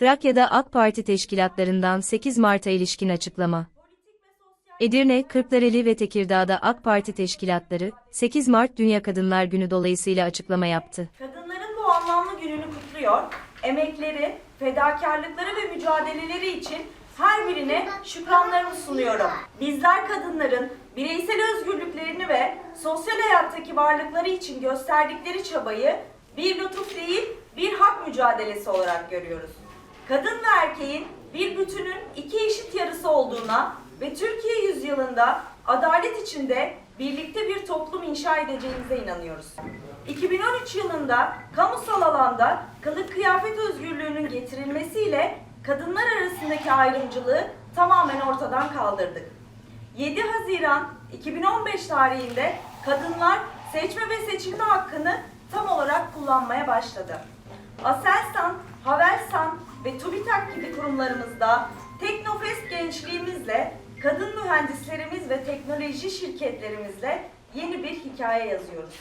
Trakya'da AK Parti teşkilatlarından 8 Mart'a ilişkin açıklama. Edirne, Kırklareli ve Tekirdağ'da AK Parti teşkilatları, 8 Mart Dünya Kadınlar Günü dolayısıyla açıklama yaptı. Kadınların bu anlamlı gününü kutluyor. Emekleri, fedakarlıkları ve mücadeleleri için her birine şükranlarımı sunuyorum. Bizler kadınların bireysel özgürlüklerini ve sosyal hayattaki varlıkları için gösterdikleri çabayı bir lütuf değil, bir hak mücadelesi olarak görüyoruz. Kadın ve erkeğin bir bütünün iki eşit yarısı olduğuna ve Türkiye yüzyılında adalet içinde birlikte bir toplum inşa edeceğimize inanıyoruz. 2013 yılında kamusal alanda kılık kıyafet özgürlüğünün getirilmesiyle kadınlar arasındaki ayrımcılığı tamamen ortadan kaldırdık. 7 Haziran 2015 tarihinde kadınlar seçme ve seçilme hakkını tam olarak kullanmaya başladı. Aselsan, ve TÜBİTAK gibi kurumlarımızda Teknofest gençliğimizle, kadın mühendislerimiz ve teknoloji şirketlerimizle yeni bir hikaye yazıyoruz.